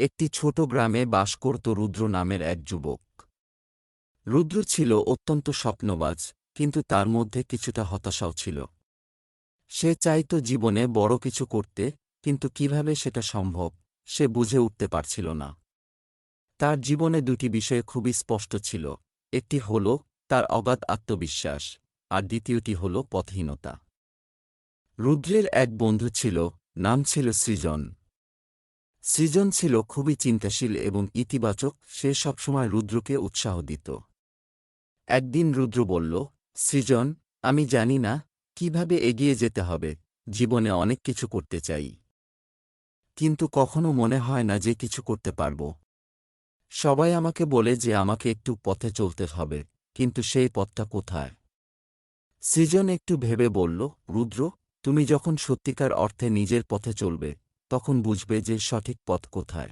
একটি ছোট গ্রামে বাস করত রুদ্র নামের এক যুবক। রুদ্র ছিল অত্যন্ত স্বপ্নবাজ, কিন্তু তার মধ্যে কিছুটা হতাশাও ছিল। সে চাইত জীবনে বড় কিছু করতে, কিন্তু কীভাবে সেটা সম্ভব, সে বুঝে উঠতে পারছিল না। তার জীবনে দুটি বিষয় খুবই স্পষ্ট ছিল, একটি হল তার অগাধ আত্মবিশ্বাস, আর দ্বিতীয়টি হল পথহীনতা। রুদ্রের এক বন্ধু ছিল, নাম ছিল সৃজন। সৃজন ছিল খুবই চিন্তাশীল এবং ইতিবাচক, সে সবসময় রুদ্রকে উৎসাহ দিত। একদিন রুদ্র বলল, সৃজন, আমি জানি না, কীভাবে এগিয়ে যেতে হবে, জীবনে অনেক কিছু করতে চাই। কিন্তু কখনো মনে হয় না যে কিছু করতে পারব। সবাই আমাকে বলে যে আমাকে একটু পথে চলতে হবে, কিন্তু সেই পথটা কোথায়? সৃজন একটু ভেবে বলল, রুদ্র, তুমি যখন সত্যিকার অর্থে নিজের পথে চলবে তখন বুঝবে যে সঠিক পথ কোথায়।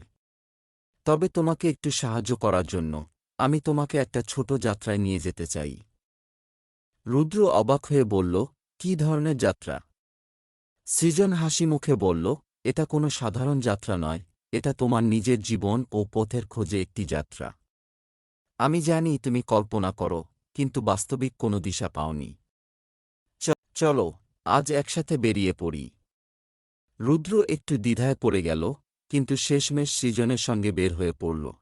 তবে তোমাকে একটু সাহায্য করার জন্য, আমি তোমাকে একটা ছোট যাত্রায় নিয়ে যেতে চাই। রুদ্র অবাক হয়ে বলল, কি ধরনের যাত্রা? সৃজন হাসি মুখে বলল, এটা কোনো সাধারণ যাত্রা নয়, এটা তোমার নিজের জীবন ও পথের খোঁজে একটি যাত্রা। আমি জানি তুমি কল্পনা করো, কিন্তু বাস্তবিক কোনো দিশা পাওনি। চলো, আজ একসাথে বেরিয়ে পড়ি। রুদ্র একটু দ্বিধায় পড়ে গেল, কিন্তু শেষমেশ সৃজনের সঙ্গে বের হয়ে পড়ল।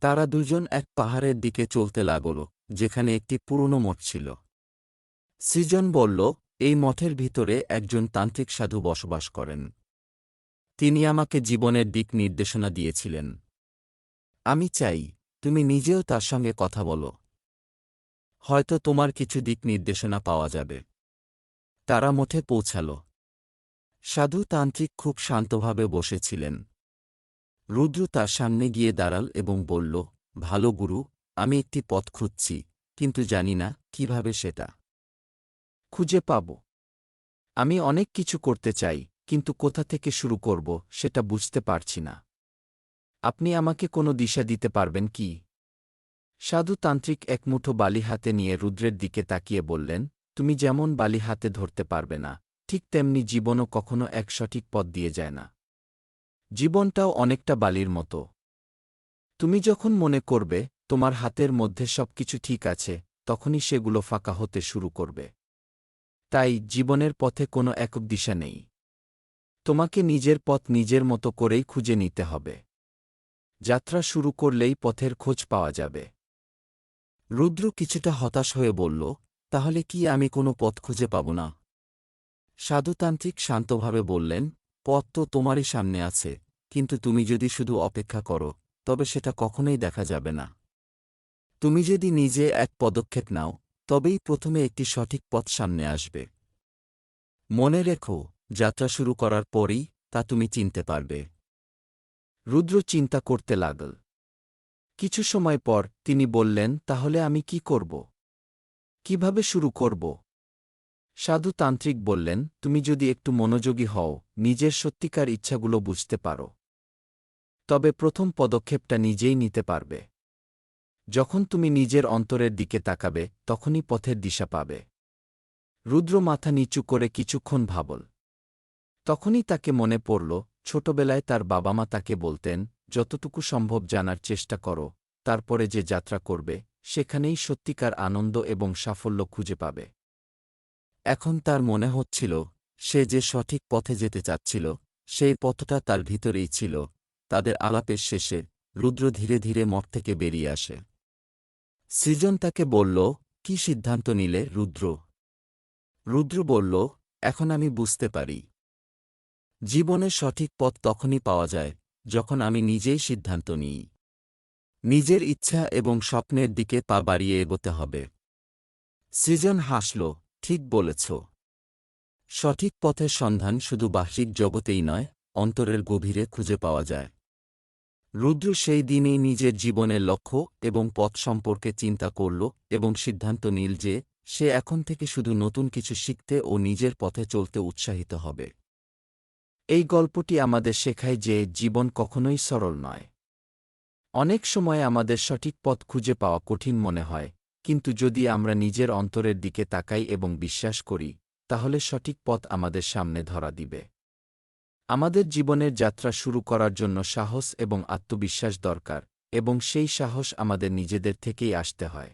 তারা দুজন এক পাহাড়ের দিকে চলতে লাগল, যেখানে একটি পুরনো মঠ ছিল। সৃজন বলল, এই মঠের ভিতরে একজন তান্ত্রিক সাধু বসবাস করেন। তিনি আমাকে জীবনের দিক নির্দেশনা দিয়েছিলেন। আমি চাই, তুমি নিজেও তার সঙ্গে কথা বলো। হয়তো তোমার কিছু দিক নির্দেশনা পাওয়া যাবে তারা মঠে পৌঁছাল। সাধু তান্ত্রিক খুব শান্তভাবে বসেছিলেন। রুদ্র তার সামনে গিয়ে দাঁড়াল এবং বলল, ভালো গুরু, আমি একটি পথ খুঁজছি, কিন্তু জানি না কীভাবে সেটা। খুঁজে পাব। আমি অনেক কিছু করতে চাই, কিন্তু কোথা থেকে শুরু করব সেটা বুঝতে পারছি না। আপনি আমাকে কোনো দিশা দিতে পারবেন কি? সাধু তান্ত্রিক এক মুঠো বালি হাতে নিয়ে রুদ্রের দিকে তাকিয়ে বললেন, তুমি যেমন বালি হাতে ধরতে পারবে না ঠিক তেমনি জীবনও কখনো এক সঠিক পথ দিয়ে যায় না। জীবনটাও অনেকটা বালির মতো। তুমি যখন মনে করবে, তোমার হাতের মধ্যে সবকিছু ঠিক আছে, তখনই সেগুলো ফাঁকা হতে শুরু করবে। তাই জীবনের পথে কোনো একক দিশা নেই। তোমাকে নিজের পথ নিজের মতো করেই খুঁজে নিতে হবে। যাত্রা শুরু করলেই পথের খোঁজ পাওয়া যাবে। রুদ্র কিছুটা হতাশ হয়ে বলল, তাহলে কি আমি কোনো পথ খুঁজে পাব না? সাধুতান্ত্রিক শান্তভাবে বললেন, পথ তো তোমারই সামনে আছে, কিন্তু তুমি যদি শুধু অপেক্ষা করো, তবে সেটা কখনোই দেখা যাবে না। তুমি যদি নিজে এক পদক্ষেপ নাও, তবেই প্রথমে একটি সঠিক পথ সামনে আসবে। মনে রেখো, যাত্রা শুরু করার পরই তা তুমি চিনতে পারবে। রুদ্র চিন্তা করতে লাগল। কিছু সময় পর তিনি বললেন, তাহলে আমি কি করব? কীভাবে শুরু করব? সাধু তান্ত্রিক বললেন, তুমি যদি একটু মনোযোগী হও, নিজের সত্যিকার ইচ্ছাগুলো বুঝতে পারো। তবে প্রথম পদক্ষেপটা নিজেই নিতে পারবে। যখন তুমি নিজের অন্তরের দিকে তাকাবে, তখনই পথের দিশা পাবে। রুদ্র মাথা নিচু করে কিছুক্ষণ ভাবল। তখনই তাকে মনে পড়ল, ছোটবেলায় তার বাবা মা তাকে বলতেন, যতটুকু সম্ভব জানার চেষ্টা করো, তারপরে যে যাত্রা করবে, সেখানেই সত্যিকার আনন্দ এবং সাফল্য খুঁজে পাবে। এখন তার মনে হচ্ছিল, সে যে সঠিক পথে যেতে চাচ্ছিল, সেই পথটা তার ভিতরেই ছিল। তাদের আলাপের শেষে রুদ্র ধীরে ধীরে মঠ থেকে বেরিয়ে আসে। সৃজন তাকে বলল, কি সিদ্ধান্ত নিলে, রুদ্র? রুদ্র বলল, এখন আমি বুঝতে পারি। জীবনের সঠিক পথ তখনই পাওয়া যায়, যখন আমি নিজেই সিদ্ধান্ত নিই। নিজের ইচ্ছা এবং স্বপ্নের দিকে পা বাড়িয়ে এগোতে হবে। সৃজন হাসল ঠিক বলেছ। সঠিক পথের সন্ধান শুধু বাহ্যিক জগতেই নয়, অন্তরের গভীরে খুঁজে পাওয়া যায়। রুদ্র সেই দিনেই নিজের জীবনের লক্ষ্য এবং পথ সম্পর্কে চিন্তা করল এবং সিদ্ধান্ত নিল যে সে এখন থেকে শুধু নতুন কিছু শিখতে ও নিজের পথে চলতে উৎসাহিত হবে। এই গল্পটি আমাদের শেখায় যে জীবন কখনোই সরল নয়। অনেক সময় আমাদের সঠিক পথ খুঁজে পাওয়া কঠিন মনে হয় কিন্তু যদি আমরা নিজের অন্তরের দিকে তাকাই এবং বিশ্বাস করি, তাহলে সঠিক পথ আমাদের সামনে ধরা দিবে। আমাদের জীবনের যাত্রা শুরু করার জন্য সাহস এবং আত্মবিশ্বাস দরকার, এবং সেই সাহস আমাদের নিজেদের থেকেই আসতে হয়।